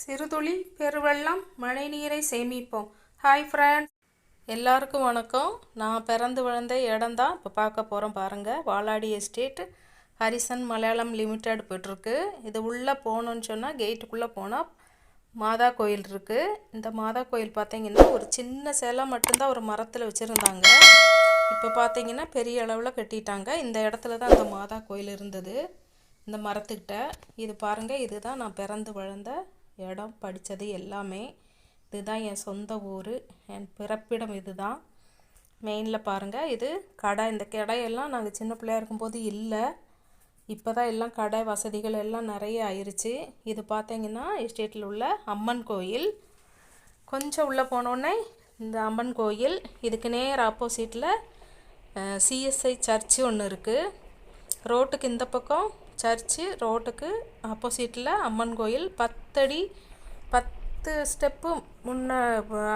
சிறுதுளி பெருவெள்ளம் மழைநீரை சேமிப்போம். ஹாய் ஃப்ரெண்ட்ஸ் எல்லாருக்கும் வணக்கம். நான் பிறந்து வளர்ந்த இடம் தான் இப்போ பார்க்க போகிறோம் பாருங்கள் Valadi estate Harrison Malayalam limited போயிட்டுருக்கு. இது உள்ளே போகணுன்னு சொன்னால் கேட்டுக்குள்ளே போனால் மாதா கோயில் இருக்குது இந்த மாதா கோயில் பார்த்தீங்கன்னா ஒரு சின்ன சிலை மட்டும்தான் ஒரு மரத்தில் வச்சுருந்தாங்க. இப்போ பார்த்தீங்கன்னா பெரிய அளவில் கட்டிட்டாங்க. இந்த இடத்துல தான் அந்த மாதா கோயில் இருந்தது. இந்த மரத்துக்கிட்ட. இது பாருங்கள் இதுதான் நான் பிறந்து வளர்ந்த இடம் படித்தது எல்லாமே இதுதான் என் சொந்த ஊர். என் பிறப்பிடம் இதுதான். மெயினில் பாருங்கள் இது கடை. இந்த கடையெல்லாம் நாங்கள் சின்ன பிள்ளையா இருக்கும்போது இல்லை. இப்போ தான் எல்லாம் கடை வசதிகள் எல்லாம் நிறைய ஆயிடுச்சு இது பார்த்தீங்கன்னா எஸ்டேட்டில் உள்ள அம்மன் கோயில். கொஞ்சம் உள்ளே போனோடனே இந்த அம்மன் கோயில். இதுக்கு நேர் ஆப்போசிட்டில் சிஎஸ்ஐ சர்ச்சு ஒன்று இருக்குது ரோட்டுக்கு இந்த பக்கம் சர்ச்சு ரோட்டுக்கு ஆப்போசிட்டில் அம்மன் கோயில். பத்தடி பத்து ஸ்டெப்பு முன்ன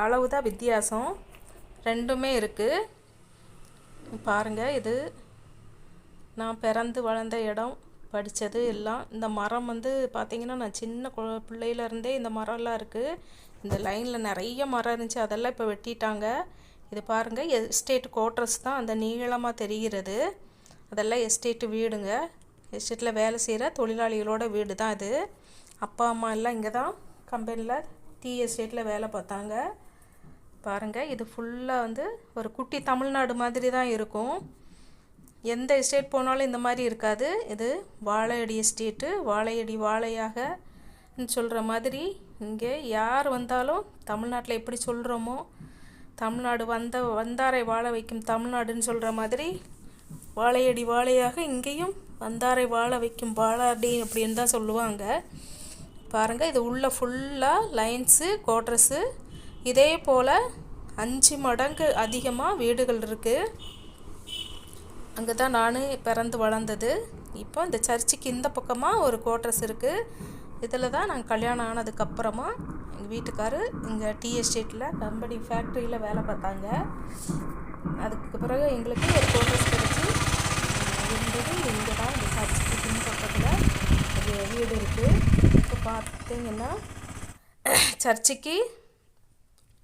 அளவு தான் வித்தியாசம். ரெண்டுமே இருக்குது பாருங்கள் இது நான் பிறந்து வளர்ந்த இடம் படித்தது எல்லாம். இந்த மரம் வந்து பார்த்திங்கன்னா நான் சின்ன கு பிள்ளையிலருந்தே இந்த மரம்லாம் இருக்குது இந்த லைனில் நிறைய மரம் இருந்துச்சு. அதெல்லாம் இப்போ வெட்டிட்டாங்க. இது பாருங்கள் எஸ்டேட் கோட்ரஸ் தான். அந்த நீளமாக தெரிகிறது. அதெல்லாம் எஸ்டேட்டு வீடுங்க. எஸ்டேட்டில் வேலை செய்கிற தொழிலாளிகளோட வீடு தான் இது. அப்பா அம்மா எல்லாம் இங்கே தான் கம்பெனியில் டீ எஸ்டேட்டில் வேலை பார்த்தாங்க. பாருங்கள் இது ஃபுல்லாக வந்து ஒரு குட்டி தமிழ்நாடு மாதிரி தான் இருக்கும். எந்த எஸ்டேட் போனாலும் இந்த மாதிரி இருக்காது. இது வாழையடி எஸ்டேட்டு வாழையடி வாழையாக சொல்கிற மாதிரி இங்கே யார் வந்தாலும் தமிழ்நாட்டில் எப்படி சொல்கிறோமோ தமிழ்நாடு வந்த வந்தாரை வாழ வைக்கும் தமிழ்நாடுன்னு சொல்கிற மாதிரி வாழையடி வாழையாக இங்கேயும் வந்தாரை வாழ வைக்கும் வாழாடி அப்படின்னு தான் சொல்லுவாங்க. பாருங்கள் இது உள்ளே ஃபுல்லாக லைன்ஸு கோட்ரஸு இதே போல் அஞ்சு மடங்கு அதிகமாக வீடுகள் இருக்குது அங்கே தான் நான் பிறந்து வளர்ந்தது. இப்போ இந்த சர்ச்சுக்கு இந்த பக்கமாக ஒரு கோட்ரஸ் இருக்குது இதில் தான் நாங்கள் கல்யாணம் ஆனதுக்கப்புறமா எங்கள் வீட்டுக்காரு இங்கே டீ எஸ்டேட்டில் கம்பெனி ஃபேக்ட்ரியில் வேலை பார்த்தாங்க. அதுக்கு பிறகு எங்களுக்கு ஒரு கோட்ரஸ் வந்தது இங்கே தான் இந்த சர்ச்சுக்கு பின் பக்கத்தில் வீடு இருக்குது இப்போ பார்த்தீங்கன்னா சர்ச்சுக்கு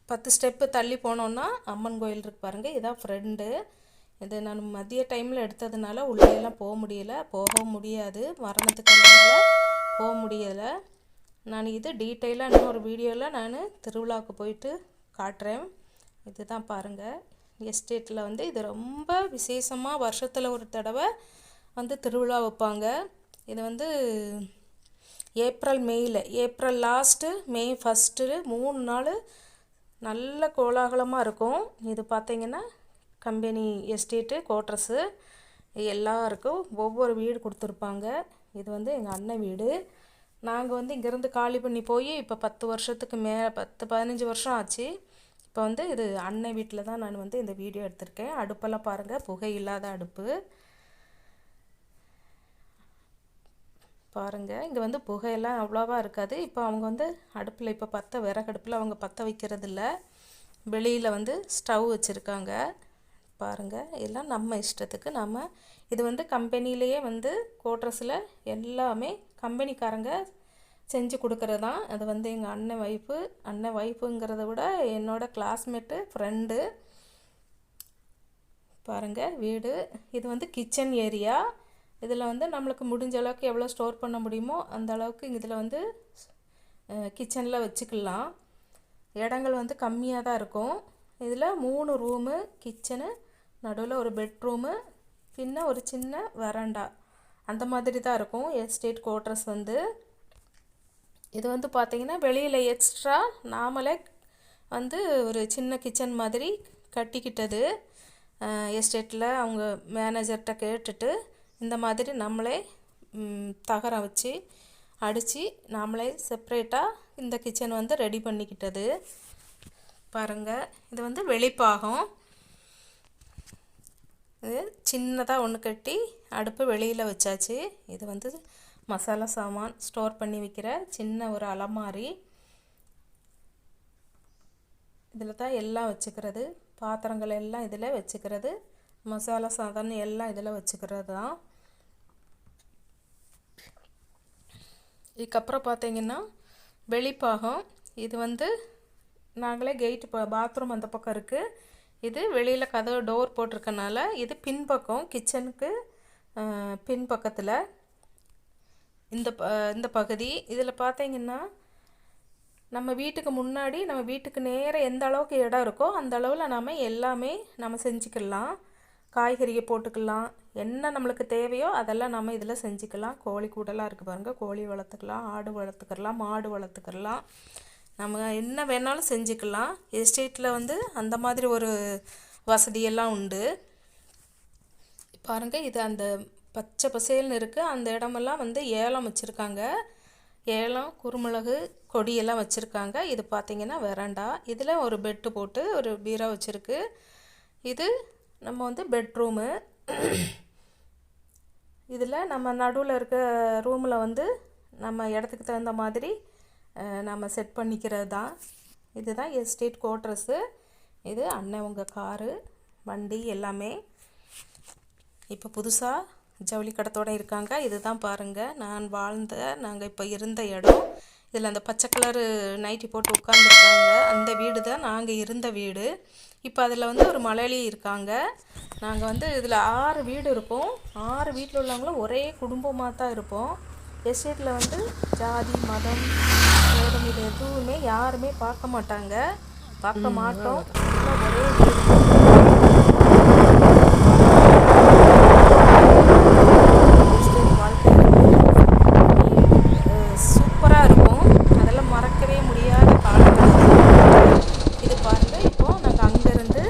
பத்து ஸ்டெப்பு தள்ளி போனோன்னா அம்மன் கோயில் இருக்கு பாருங்கள் இதான் ஃப்ரெண்டு இது நான் மதிய டைமில் எடுத்ததுனால உள்ளேயெல்லாம் போக முடியல. போகவும் முடியாது. மரணத்துக்கு போக முடியலை. நான் இது டீட்டெயிலாக இன்னொரு வீடியோவில் நான் திருவிழாவுக்கு போயிட்டு காட்டுறேன். இதுதான் பாருங்கள் எஸ்டேட்டில் வந்து இது ரொம்ப விசேஷமாக வருஷத்தில் ஒரு தடவை வந்து திருவிழா வைப்பாங்க. இது வந்து ஏப்ரல் மேயில் ஏப்ரல் லாஸ்ட்டு மே ஃபஸ்ட்டு மூணு நாள் நல்ல கோலாகலமாக இருக்கும். இது பார்த்திங்கன்னா கம்பெனி எஸ்டேட்டு கோட்ரஸு எல்லாருக்கும் ஒவ்வொரு வீடு கொடுத்துருப்பாங்க. இது வந்து எங்கள் அண்ணன் வீடு. நாங்கள் வந்து இங்கேருந்து காலி பண்ணி போய் இப்போ பத்து வருஷத்துக்கு மேலே பத்து பதினஞ்சு வருஷம் ஆச்சு. இப்போ வந்து இது அன்னை வீட்டில் தான் நான் வந்து இந்த வீடியோ எடுத்திருக்கேன். அடுப்பெல்லாம் பாருங்கள் புகை இல்லாத அடுப்பு. பாருங்கள் இங்கே வந்து புகையெல்லாம் அவ்வளோவா இருக்காது. இப்போ அவங்க வந்து அடுப்பில் இப்போ பற்ற விறகடுப்பில் அவங்க பற்ற வைக்கிறதில்ல. வெளியில் வந்து ஸ்டவ் வச்சுருக்காங்க. பாருங்கள் எல்லாம் நம்ம இஷ்டத்துக்கு நம்ம இது வந்து கம்பெனிலேயே வந்து கோட்ரஸில் எல்லாமே கம்பெனிக்காரங்க செஞ்சு கொடுக்குறது தான் அது வந்து எங்கள் அண்ணன் ஒய்ஃபு அண்ணன் ஒய்ஃபுங்கிறத விட என்னோடய கிளாஸ்மேட்டு ஃப்ரெண்டு பாருங்கள் வீடு. இது வந்து கிச்சன் ஏரியா இதில் வந்து நம்மளுக்கு முடிஞ்ச அளவுக்கு எவ்வளோ ஸ்டோர் பண்ண முடியுமோ அந்த அளவுக்கு இதில் வந்து கிச்சனில் வச்சுக்கலாம். இடங்கள் வந்து கம்மியாக தான் இருக்கும். இதில் மூணு ரூமு கிச்சனு நடுவில் ஒரு பெட்ரூமு பின்ன ஒரு சின்ன வராண்டா அந்த மாதிரி தான் இருக்கும். எஸ்டேட் குவார்ட்டர்ஸ் வந்து. இது வந்து பார்த்திங்கன்னா வெளியில் எக்ஸ்ட்ரா நாமளே வந்து ஒரு சின்ன கிச்சன் மாதிரி கட்டிக்கிட்டது. எஸ்டேட்டில் அவங்க மேனேஜர்கிட்ட கேட்டுட்டு இந்த மாதிரி நம்மளே தகரம் வச்சு அடித்து நாமளே செப்ரேட்டாக இந்த கிச்சன் வந்து ரெடி பண்ணிக்கிட்டது. பாருங்கள் இது வந்து வெளிப்பாகம். இது சின்னதாக ஒன்று கட்டி அடுப்பு வெளியில் வச்சாச்சு. இது வந்து மசாலா சாமான் ஸ்டோர் பண்ணி வைக்கிற சின்ன ஒரு அலமாரி. இதில் தான் எல்லாம் வச்சுக்கிறது. பாத்திரங்கள் எல்லாம் இதில் வச்சுக்கிறது. மசாலா சாதம் எல்லாம் இதில் வச்சுக்கிறது தான். இதுக்கப்புறம் பார்த்தீங்கன்னா வெளிப்பாகம். இது வந்து நாங்களே கெயிட் பாத்ரூம் அந்த பக்கம் இருக்குது இது வெளியில் கதவு டோர் போட்டிருக்கனால இது பின்பக்கம் கிச்சனுக்கு பின்பக்கத்தில். இந்த ப இந்த பகுதி. இதில் பார்த்தீங்கன்னா நம்ம வீட்டுக்கு முன்னாடி நம்ம வீட்டுக்கு நேராக எந்த அளவுக்கு இடம் இருக்கோ அந்த அளவில் நம்ம எல்லாமே நம்ம செஞ்சுக்கலாம். காய்கறியை போட்டுக்கலாம். என்ன நம்மளுக்கு தேவையோ அதெல்லாம் நம்ம இதில் செஞ்சுக்கலாம். கோழி கூடலாம் இருக்குது பாருங்கள் கோழி வளர்த்துக்கலாம். ஆடு வளர்த்துக்கலாம். மாடு வளர்த்துக்கலாம். நம்ம என்ன வேணாலும் செஞ்சுக்கலாம். எஸ்டேட்டில் வந்து அந்த மாதிரி ஒரு வசதியெல்லாம் உண்டு. பாருங்கள் இது அந்த பச்சை பசேல்னு இருக்குது அந்த இடமெல்லாம் வந்து ஏலம் வச்சுருக்காங்க. ஏலம் குருமிளகு கொடியெல்லாம் வச்சுருக்காங்க. இது பார்த்திங்கன்னா வெராண்டா. இதில் ஒரு பெட்டு போட்டு ஒரு பீரோ வச்சுருக்கு. இது நம்ம வந்து பெட்ரூமு இதில் நம்ம நடுவில் இருக்க ரூமில் வந்து நம்ம இடத்துக்கு தகுந்த மாதிரி நம்ம செட் பண்ணிக்கிறது தான் இதுதான் எஸ்டேட் கோட்ரஸ்ஸு இது அண்ணன் உங்கள் காரு வண்டி எல்லாமே. இப்போ புதுசாக ஜவுளி கடத்தோட இருக்காங்க. இதுதான் பாருங்கள் நான் வாழ்ந்த நாங்கள் இப்போ இருந்த இடம். இதில் அந்த பச்சை கலரு நைட்டி போட்டு உட்காந்துருக்காங்க அந்த வீடு தான் நாங்கள் இருந்த வீடு. இப்போ அதில் வந்து ஒரு மலையாளி இருக்காங்க. நாங்கள் வந்து இதில் ஆறு வீடு இருப்போம் ஆறு வீட்டில் உள்ளவங்களும் ஒரே குடும்பமாக தான் இருப்போம். எஸ்டேட்டில் வந்து ஜாதி மதம் வேதம் இது எதுவுமே யாருமே பார்க்க மாட்டாங்க. பார்க்க மாட்டோம். ஒரே வீடு எஸ்டேட் வாழ்க்கை சூப்பராக இருக்கும் அதெல்லாம் மறக்கவே முடியாத காலங்கள் இது பாருங்கள் இப்போ நாங்கள் அங்கேருந்து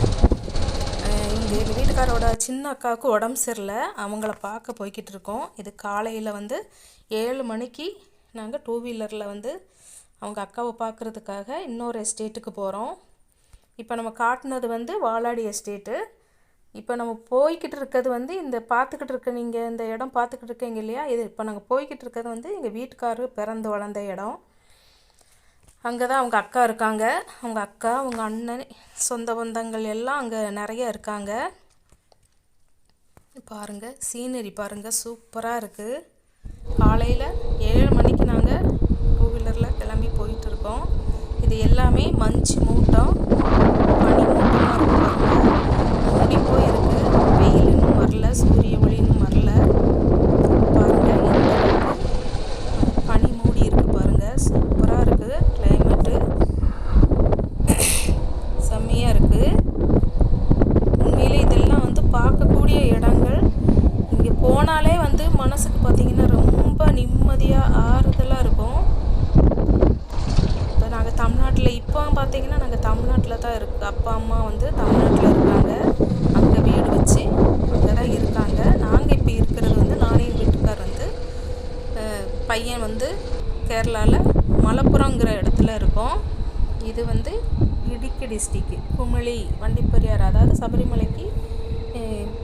இங்கே எங்கள் வீட்டுக்காரோட சின்ன அக்காவுக்கு உடம்பு சரியில்லை அவங்கள பார்க்க போய்கிட்டு இருக்கோம். இது காலையில் வந்து ஏழு மணிக்கு நாங்கள் டூ வீலரில் வந்து அவங்க அக்காவை பார்க்குறதுக்காக இன்னொரு எஸ்டேட்டுக்கு போகிறோம் இப்போ நம்ம காட்டினது வந்து வாலாடி எஸ்டேட்டு இப்போ நம்ம போய்கிட்டு இருக்கிறது வந்து இந்த பார்த்துக்கிட்டு இருக்க நீங்கள் இந்த இடம் பார்த்துக்கிட்டு இருக்கீங்க இல்லையா? இது இப்போ நாங்கள் போய்கிட்டு இருக்கிறது வந்து எங்கள் வீட்டுக்காரர் பிறந்து வளர்ந்த இடம். அங்கே தான் அவங்க அக்கா இருக்காங்க. அவங்க அக்கா அவங்க அண்ணன் சொந்த பந்தங்கள் எல்லாம் அங்கே நிறைய இருக்காங்க. பாருங்கள் சீனரி பாருங்கள் சூப்பராக இருக்குது காலையில் ஏழு மணிக்கு நாங்கள் டூ வீலரில் கிளம்பி போயிட்டு இருக்கோம். இது எல்லாமே மஞ்சு மூட்டம் பனி மூட்டமாக இருக்கு பாருங்க மூடி போயிருக்கு வெயில் இன்னும் வரல சூரிய ஒளி இன்னும் வரல பாருங்க எந்த அளவுக்கு பனி மூடி இருக்கு பாருங்க சூப்பராக இருக்கு கிளைமேட்டு செம்மையாக இருக்கு உண்மையிலே இதெல்லாம் வந்து பார்க்கக்கூடிய இடங்கள் இங்கே போனாலே வந்து மனசுக்கு பார்த்தீங்கன்னா ரொம்ப நிம்மதியாக ஆறுதலாக இருக்கும் இப்போ நாங்கள் தமிழ்நாட்டில் இப்போ பார்த்தீங்கன்னா நாங்கள் தமிழ்நாட்டில் தான் இருக்கு. அப்பா அம்மா வந்து தமிழ்நாட்டில் இருக்காங்க. அங்கே வீடு வச்சு அங்கே தான் இருக்காங்க. நாங்கள் இப்போ இருக்கிறது வந்து நானே எங்கள் வீட்டுக்கார் வந்து பையன் வந்து கேரளாவில் மலப்புறங்கிற இடத்துல இருக்கோம். இது வந்து இடுக்கி டிஸ்ட்ரிக்கு குமிளி வண்டிப்பெரியார் அதாவது சபரிமலைக்கு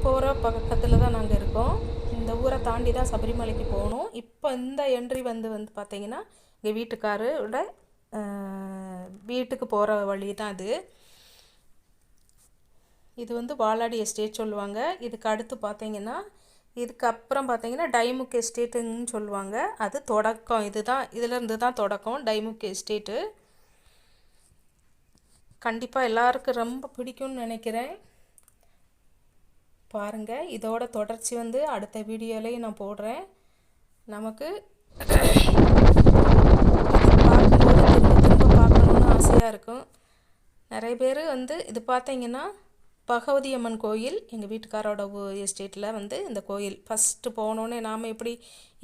போகிற பக்கத்தில் தான் நாங்கள் இருக்கோம். இந்த ஊரை தாண்டி தான் சபரிமலைக்கு போகணும். இப்போ இந்த என்ட்ரி வந்து வந்து பார்த்தீங்கன்னா எங்கள் வீட்டுக்காரோட வீட்டுக்கு போகிற வழி தான் அது. இது வந்து வாலாடி எஸ்டேட் சொல்லுவாங்க. இதுக்கு அடுத்து பார்த்தீங்கன்னா இதுக்கப்புறம் பார்த்தீங்கன்னா டைமுக் எஸ்டேட்டுன்னு சொல்லுவாங்க. அது தொடக்கம். இதுதான் இதிலேருந்து தான் தொடக்கம் டைமுக் எஸ்டேட்டு. கண்டிப்பாக எல்லாருக்கும் ரொம்ப பிடிக்கும்னு நினைக்கிறேன். பாருங்கள் இதோட தொடர்ச்சி வந்து அடுத்த வீடியோலையும் நான் போடுறேன். நமக்கு பார்க்கும்போது திரும்ப திரும்ப பார்க்கணுன்னு இருக்கும். நிறைய பேர் வந்து இது பார்த்தீங்கன்னா பகவதி அம்மன் கோயில் எங்கள் வீட்டுக்காரோட எஸ்டேட்டில் வந்து இந்த கோயில். ஃபஸ்ட்டு போனோன்னே நாம் எப்படி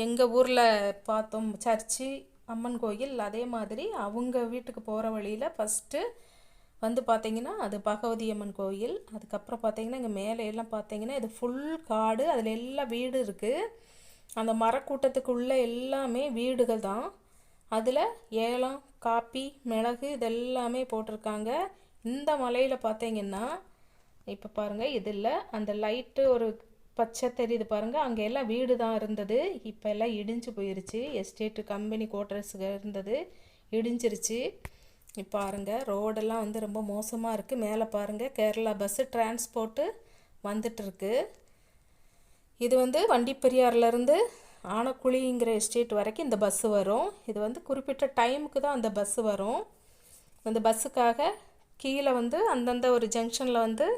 எங்கள் ஊரில் பார்த்தோம் சர்ச்சு அம்மன் கோயில் அதே மாதிரி அவங்க வீட்டுக்கு போகிற வழியில் ஃபஸ்ட்டு வந்து பார்த்தீங்கன்னா அது பகவதி அம்மன் கோயில். அதுக்கப்புறம் பார்த்தீங்கன்னா இங்கே மேலே எல்லாம் பார்த்தீங்கன்னா இது ஃபுல் காடு அதில் எல்லாம் வீடு இருக்குது அந்த மரக்கூட்டத்துக்குள்ளே எல்லாமே வீடுகள் தான். அதில் ஏலம் காப்பி மிளகு இதெல்லாமே போட்டிருக்காங்க. இந்த மலையில் பார்த்தீங்கன்னா இப்போ பாருங்கள் இதில் அந்த லைட்டு ஒரு பச்சை தெரியுது பாருங்கள் அங்கே எல்லாம் வீடு தான் இருந்தது. இப்போ எல்லாம் இடிஞ்சு போயிருச்சு. எஸ்டேட்டு கம்பெனி குவார்ட்டர்ஸ் இருந்தது. இடிஞ்சிருச்சு. இப்போ பாருங்க ரோடெல்லாம் வந்து ரொம்ப மோசமாக இருக்குது மேலே பாருங்கள் கேரளா பஸ்ஸு டிரான்ஸ்போர்ட்டு வந்துட்டுருக்கு இது வந்து வண்டிப்பெரியார்லேருந்து ஆனக்குழிங்கிற எஸ்டேட் வரைக்கும் இந்த பஸ்ஸு வரும். இது வந்து குறிப்பிட்ட டைமுக்கு தான் அந்த பஸ்ஸு வரும். அந்த பஸ்ஸுக்காக கீழே வந்து அந்தந்த ஒரு ஜங்ஷனில் வந்து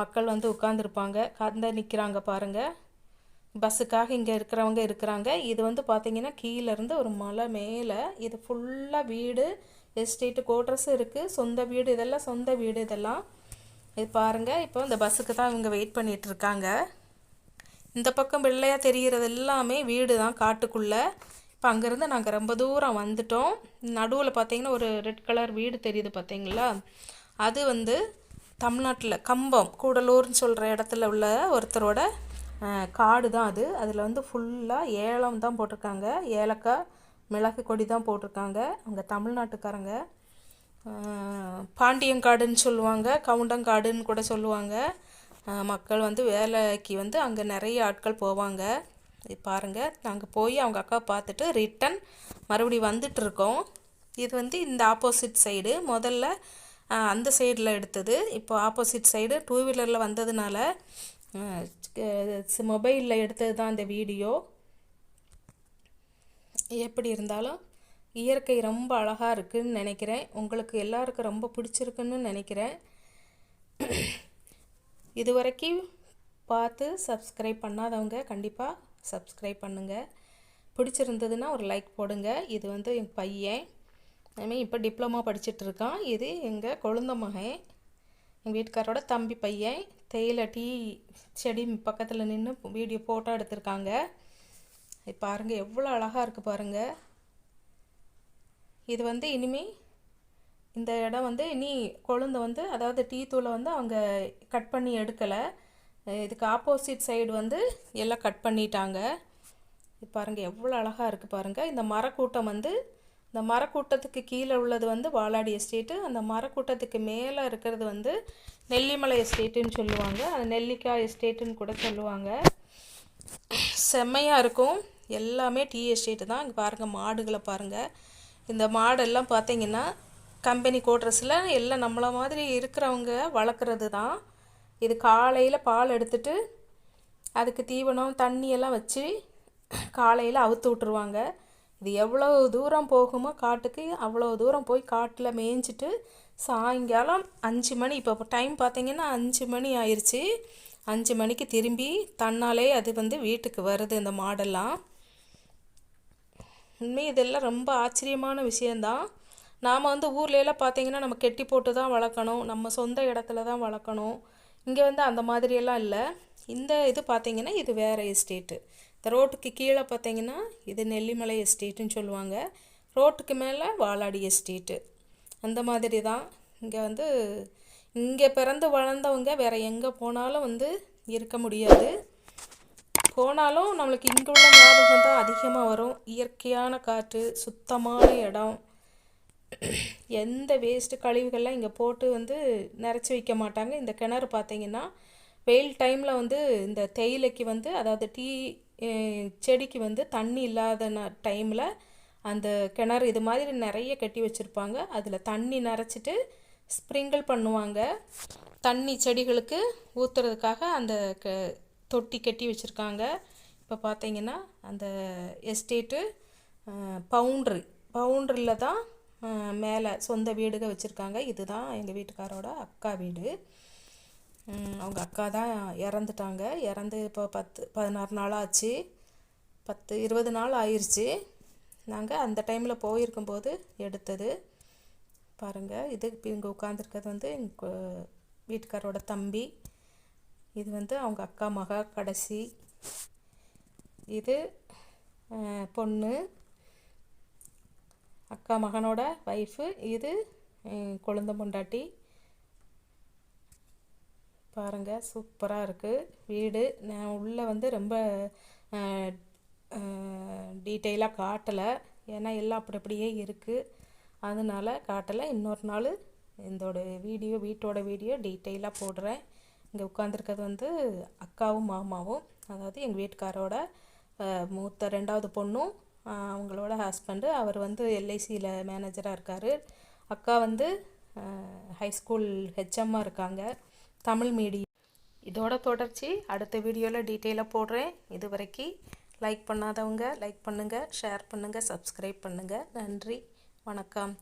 மக்கள் வந்து உட்காந்துருப்பாங்க கந்த நிற்கிறாங்க பாருங்கள் பஸ்ஸுக்காக இங்கே இருக்கிறவங்க இருக்கிறாங்க. இது வந்து பார்த்திங்கன்னா கீழேருந்து ஒரு மலை மேலே. இது ஃபுல்லாக வீடு எஸ்டேட்டு கோட்ரஸும் இருக்குது சொந்த வீடு இதெல்லாம் சொந்த வீடு இதெல்லாம். இது பாருங்கள் இப்போ இந்த பஸ்ஸுக்கு தான் இவங்க வெயிட் பண்ணிகிட்ருக்காங்க இந்த பக்கம் வெள்ளையாக தெரிகிறது எல்லாமே வீடு தான் காட்டுக்குள்ளே. இப்போ அங்கேருந்து நாங்கள் ரொம்ப தூரம் வந்துட்டோம். நடுவில் பார்த்தீங்கன்னா ஒரு ரெட் கலர் வீடு தெரியுது பார்த்தீங்களா அது வந்து தமிழ்நாட்டில் கம்பம் கூடலூர்னு சொல்கிற இடத்துல உள்ள ஒருத்தரோட காடு தான் அது. அதில் வந்து ஃபுல்லாக ஏலம் தான் போட்டிருக்காங்க. ஏலக்காய் மிளகு கொடி தான் போட்டிருக்காங்க. அவங்க தமிழ்நாட்டுக்காரங்க பாண்டியங்காடுன்னு சொல்லுவாங்க கவுண்டங்காடுன்னு கூட சொல்லுவாங்க. மக்கள் வந்து வேலைக்கு வந்து அங்கே நிறைய ஆட்கள் போவாங்க. பாருங்கள் நாங்கள் போய் அவங்க அக்கா பார்த்துட்டு ரிட்டன் மறுபடி வந்துட்டு இருக்கோம். இது வந்து இந்த ஆப்போசிட் சைடு முதல்ல அந்த சைடில் எடுத்தது. இப்போ ஆப்போசிட் சைடு டூ வீலரில் வந்ததுனால மொபைலில் எடுத்தது தான் இந்த வீடியோ எப்படி இருந்தாலும் இயற்கை ரொம்ப அழகாக இருக்குதுன்னு நினைக்கிறேன். உங்களுக்கு எல்லாருக்கும் ரொம்ப பிடிச்சிருக்குன்னு நினைக்கிறேன். இது வரைக்கும் பார்த்து சப்ஸ்கிரைப் பண்ணாதவங்க கண்டிப்பாக சப்ஸ்கிரைப் பண்ணுங்கள் பிடிச்சிருந்ததுன்னா ஒரு லைக் போடுங்க. இது வந்து என் பையன். ஐ இப்போ டிப்ளமா படிச்சிட்டுருக்கான் இது எங்கள் கொழுந்த மகன். எங்கள் வீட்டுக்காரோட தம்பி பையன். தேயிலை டீ செடி பக்கத்தில் நின்று வீடியோ ஃபோட்டோ எடுத்திருக்காங்க. பாருங்கள் எவ்வளோ அழகாக இருக்குது பாருங்கள் இது வந்து இனிமேல் இந்த இடம் வந்து இனி கொழுந்த வந்து அதாவது டீ தூளை வந்து அவங்க கட் பண்ணி எடுக்கலை. இதுக்கு ஆப்போசிட் சைடு வந்து எல்லாம் கட் பண்ணிட்டாங்க. இது பாருங்கள் எவ்வளோ அழகாக இருக்குது பாருங்கள் இந்த மரக்கூட்டம் வந்து இந்த மரக்கூட்டத்துக்கு கீழே உள்ளது வந்து வாலாடி எஸ்டேட்டு அந்த மரக்கூட்டத்துக்கு மேலே இருக்கிறது வந்து நெல்லிமலை எஸ்டேட்டுன்னு சொல்லுவாங்க. அது நெல்லிக்காய் எஸ்டேட்டுன்னு கூட சொல்லுவாங்க. செம்மையாக இருக்கும். எல்லாமே டீ எஸ்டேட்டு தான். இங்கே பாருங்கள் மாடுகளை பாருங்கள் இந்த மாடெல்லாம் பார்த்தீங்கன்னா கம்பெனி கோட்ரஸில் எல்லாம் நம்மளை மாதிரி இருக்கிறவங்க வளர்க்குறது தான் இது காலையில் பால் எடுத்துட்டு அதுக்கு தீவனம் தண்ணியெல்லாம் வச்சு காலையில் அவுத்து விட்ருவாங்க இது எவ்வளோ தூரம் போகுமோ காட்டுக்கு அவ்வளோ தூரம் போய் காட்டில் மேய்ஞ்சிட்டு சாயங்காலம் அஞ்சு மணி இப்போ டைம் பார்த்தீங்கன்னா அஞ்சு மணி ஆயிடுச்சு அஞ்சு மணிக்கு திரும்பி தன்னாலே அது வந்து வீட்டுக்கு வருது இந்த மாடெல்லாம். உண்மை இதெல்லாம் ரொம்ப ஆச்சரியமான விஷயந்தான் நாம் வந்து ஊர்லெலாம் பார்த்திங்கன்னா பார்த்தீங்கன்னா நம்ம கெட்டி போட்டு தான் வளர்க்கணும். நம்ம சொந்த இடத்துல தான் வளர்க்கணும். இங்கே வந்து அந்த மாதிரியெல்லாம் இல்லை. இந்த இது பார்த்தீங்கன்னா இது வேறு எஸ்டேட்டு இந்த ரோட்டுக்கு கீழே பார்த்தீங்கன்னா இது நெல்லிமலை எஸ்டேட்டுன்னு சொல்லுவாங்க. ரோட்டுக்கு மேலே வாலாடி எஸ்டேட்டு அந்த மாதிரி தான். இங்கே வந்து இங்கே பிறந்து வளர்ந்தவங்க வேறு எங்கே போனாலும் வந்து இருக்க முடியாது. போனாலும் நம்மளுக்கு இங்கே உள்ள ஞாபகம் தான் அதிகமாக வரும். இயற்கையான காற்று சுத்தமான இடம். எந்த வேஸ்ட்டு கழிவுகள்லாம் இங்கே போட்டு வந்து நிறச்சி வைக்க மாட்டாங்க. இந்த கிணறு பார்த்தீங்கன்னா வெயில் டைமில் வந்து இந்த தேயிலைக்கு வந்து அதாவது டீ செடிக்கு வந்து தண்ணி இல்லாத டைமில் அந்த கிணறு இது மாதிரி நிறைய கட்டி வச்சுருப்பாங்க. அதில் தண்ணி நிறச்சிட்டு ஸ்ப்ரிங்கிள் பண்ணுவாங்க. தண்ணி செடிகளுக்கு ஊற்றுறதுக்காக அந்த க தொட்டி கட்டி வச்சுருக்காங்க. இப்போ பார்த்தீங்கன்னா அந்த எஸ்டேட்டு பவுண்ட்ரி பவுண்ட்ரியில் தான் மேலே சொந்த வீடுக வச்சுருக்காங்க. இதுதான் எங்கள் வீட்டுக்காரோட அக்கா வீடு. அவங்க அக்கா தான் இறந்துட்டாங்க. இறந்து இப்போ பத்து பதினாறு நாள் ஆச்சு. பத்து இருபது நாள் ஆயிடுச்சு நாங்கள் அந்த டைமில் போயிருக்கும்போது எடுத்தது. பாருங்கள் இது இப்போ இங்கே உட்காந்துருக்கிறது வந்து எங்கள் வீட்டுக்காரோட தம்பி. இது வந்து அவங்க அக்கா மகா கடைசி. இது பொண்ணு. அக்கா மகனோட ஒய்ஃபு இது அஹ், பொண்டாட்டி பாருங்கள் சூப்பராக இருக்குது வீடு நான் உள்ளே வந்து ரொம்ப டீட்டெயிலாக காட்டலை. ஏன்னா எல்லாம் அப்படி அப்படியே இருக்குது அதனால காட்டலை. இன்னொரு நாள் இதோட வீடியோ வீட்டோட வீடியோ டீட்டெயிலாக போடுறேன். இங்கே உட்காந்துருக்கிறது வந்து அக்காவும் மாமாவும். அதாவது எங்கள் வீட்டுக்காரோட மூத்த ரெண்டாவது பொண்ணும் அவங்களோட ஹஸ்பண்டு அவர் வந்து எல்ஐசியில் மேனேஜராக இருக்கார். அக்கா வந்து ஹை ஸ்கூல் ஹெச்எம்மாக இருக்காங்க. தமிழ் மீடியம் இதோட தொடர்ச்சி அடுத்த வீடியோவில் டீட்டெயிலாக போடுறேன். இது வரைக்கும் லைக் பண்ணாதவங்க லைக் பண்ணுங்கள் ஷேர் பண்ணுங்கள் சப்ஸ்கிரைப் பண்ணுங்கள் நன்றி. வணக்கம்.